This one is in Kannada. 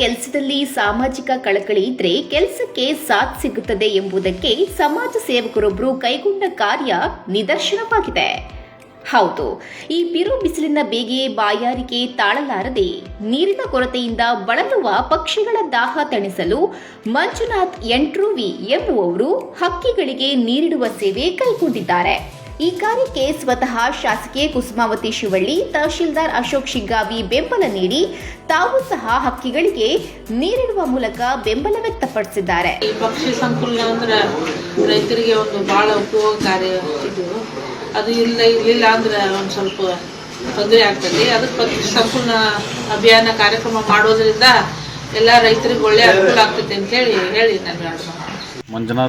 ಕೆಲಸದಲ್ಲಿ ಸಾಮಾಜಿಕ ಕಳಕಳಿ ಇದ್ರೆ ಕೆಲಸಕ್ಕೆ ಸಾಥ್ ಸಿಗುತ್ತದೆ ಎಂಬುದಕ್ಕೆ ಸಮಾಜ ಸೇವಕರೊಬ್ಬರು ಕೈಗೊಂಡ ಕಾರ್ಯ ನಿದರ್ಶನವಾಗಿದೆ. ಹೌದು, ಈ ಬಿರು ಬಿಸಿಲಿನ ಬೇಗೆ ಬಾಯಾರಿಕೆ ತಾಳಲಾರದೆ ನೀರಿನ ಕೊರತೆಯಿಂದ ಬಳಲುವ ಪಕ್ಷಿಗಳ ದಾಹ ತಣಿಸಲು ಮಂಜುನಾಥ್ ಎಂಟ್ರೂವಿ ಎಂಬುವವರು ಹಕ್ಕಿಗಳಿಗೆ ನೀರಿಡುವ ಸೇವೆ ಕೈಗೊಂಡಿದ್ದಾರೆ. ಈ ಕಾರ್ಯಕ್ಕೆ ಸ್ವತಃ ಶಾಸಕಿ ಕುಸುಮಾವತಿ ಶಿವಳ್ಳಿ ತಹಶೀಲ್ದಾರ್ ಅಶೋಕ್ ಶಿಗ್ಗಾವಿ ಬೆಂಬಲ ನೀಡಿ ತಾವು ಸಹ ಹಕ್ಕಿಗಳಿಗೆ ನೀರಿಡುವ ಮೂಲಕ ಬೆಂಬಲ ವ್ಯಕ್ತಪಡಿಸಿದ್ದಾರೆ. ಈ ಪಕ್ಷಿ ಸಂಕುಲ ಅಂದ್ರೆ ರೈತರಿಗೆ ಒಂದು ಬಹಳ ಉಪಯೋಗಕಾರಿ ಇದು. ಅದು ಇಲ್ಲ ಇರಲಿಲ್ಲ ಅಂದ್ರೆ ಒಂದು ಸ್ವಲ್ಪ ತೊಂದರೆ ಆಗ್ತದೆ. ಅದಕ್ಕೆ ಪಕ್ಷಿ ಸಂಕುಲ ಅಭಿಯಾನ ಕಾರ್ಯಕ್ರಮ ಮಾಡೋದ್ರಿಂದ ಎಲ್ಲ ರೈತರಿಗೆ ಒಳ್ಳೆ ಅನುಕೂಲ ಆಗ್ತೈತೆ ಅಂತೇಳಿ ಹೇಳಿ ನಾನು. ಮಂಜುನಾಥ್